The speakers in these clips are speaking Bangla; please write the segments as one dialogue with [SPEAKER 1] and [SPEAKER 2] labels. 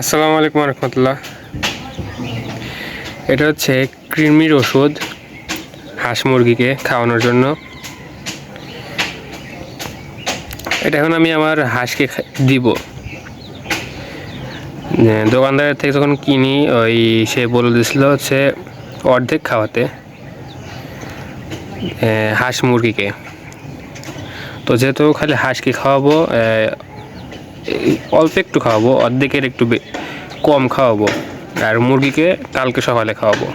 [SPEAKER 1] আসসালামু আলাইকুম রহমতুল্লাহ এটা হচ্ছে কৃমির ওষুধ হাঁস মুরগিকে খাওয়ানোর জন্য। এটা এখন আমি আমার হাঁসকে দিব। দোকানদারের থেকে যখন কিনি, ওই সে বলে দিয়েছিল হচ্ছে অর্ধেক খাওয়াতে হাঁস মুরগিকে। তো যেহেতু খালি হাঁসকে খাওয়াবো অল্প একটু খাওয়াবো, অর্ধেকের একটু কম খাওয়াবো। আর মুরগিকে কালকে সকালে খাওয়াবো।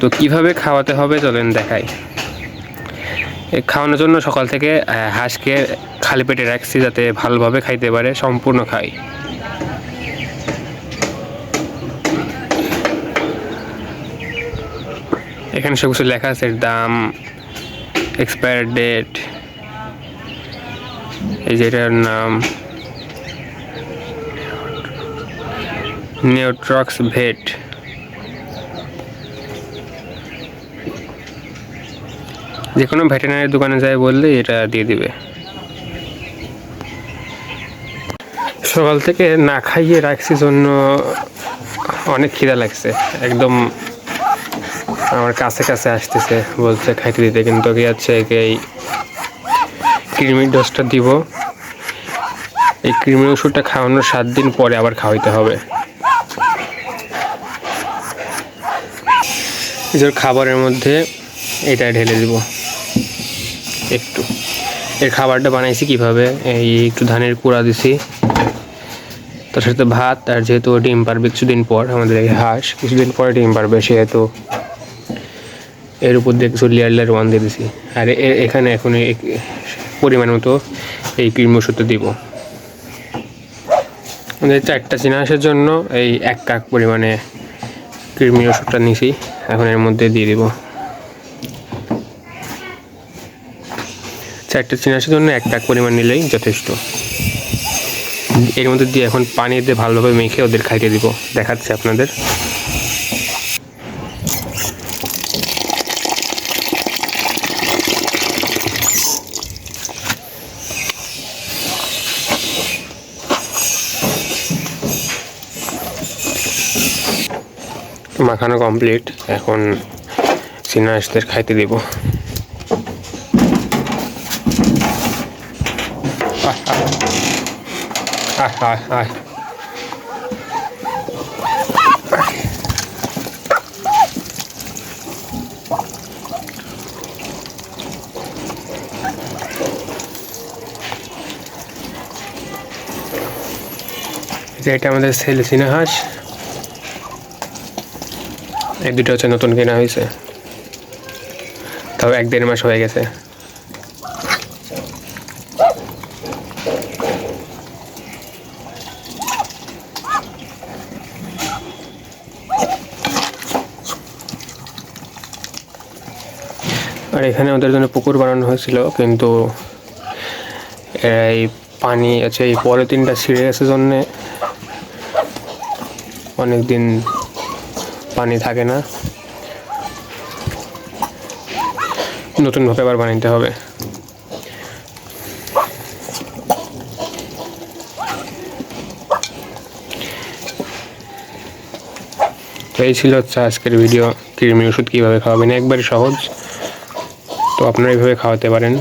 [SPEAKER 1] তো কীভাবে খাওয়াতে হবে চলেন দেখাই। খাওয়ানোর জন্য সকাল থেকে হাঁসকে খালি পেটে রাখছি যাতে ভালোভাবে খাইতে পারে, সম্পূর্ণ খাই। এখানে সব কিছু লেখা আছে দাম এক্সপায়ার ডেট এই যেটার নাম নিউট্রক্স ভেট যে কোনো ভেটেরিনারি দোকানে যায় বললে এটা দিয়ে দিবে। সকাল থেকে না খাইয়ে রাখছি জন্য অনেক খিদা লাগছে। একদম আমার কাছে কাছে আসতেছে, বলছে খাইতে দিতে, কিন্তু কি আছে এই কৃমির ডোজটা দিব। এই কৃমির ওষুধটা খাওয়ানোর সাত দিন পরে আবার খাওয়াইতে হবে। যে খাবারের মধ্যে এটা ঢেলে দিব। একটু। এর খাবারটা বানাইছি কীভাবে? এই একটু ধানের কুড়া দিছি। তার সাথে ভাত আর যেহেতু ডিম পারবে কিছুদিন পর, আমাদের এই হাঁস, কিছুদিন পরে ডিম পারবে সেহেতু এর উপর দিয়ে কিছু লেয়ার লেয়ার ওয়ান দিয়ে দিছি। আর এখানে এখন পরিমাণ মতো এই ক্রিম ওষুধটা দিব। আমাদের চারটা চিনা আসার জন্য এই এক কাক পরিমাণে কৃমি ওষুধটা নিছি। এখন এর মধ্যে দিয়ে দিব। চারটা চিনাশের জন্য এক কাক পরিমাণ নিলেই যথেষ্ট। এর মধ্যে দিয়ে এখন পানি দিয়ে ভালোভাবে মেখে ওদের খাইতে দিব। দেখাচ্ছে আপনাদের। মাখানো কমপ্লিট এখন চীনা হাঁসদের খাইতে দিব। এটা আমাদের ছেলে চীনা হাঁস। এই দুটো হচ্ছে নতুন কেনা হয়েছে। তাও এক, দেড় মাস হয়ে গেছে। আর এখানে ওদের জন্য পুকুর বানানো হয়েছিল, কিন্তু এই পানি আছে, এই পলিথিনটা ছিঁড়ে গেছে জন্যে। অনেক দিন পানি থাকে না। নতুনভাবে আবার বানাইতে হবে। তো এই ছিল হচ্ছে আজকের ভিডিও। কৃমি ওষুধ কীভাবে খাওয়াবেন একবারে সহজ। তো আপনারা এইভাবে খাওয়াতে পারেন।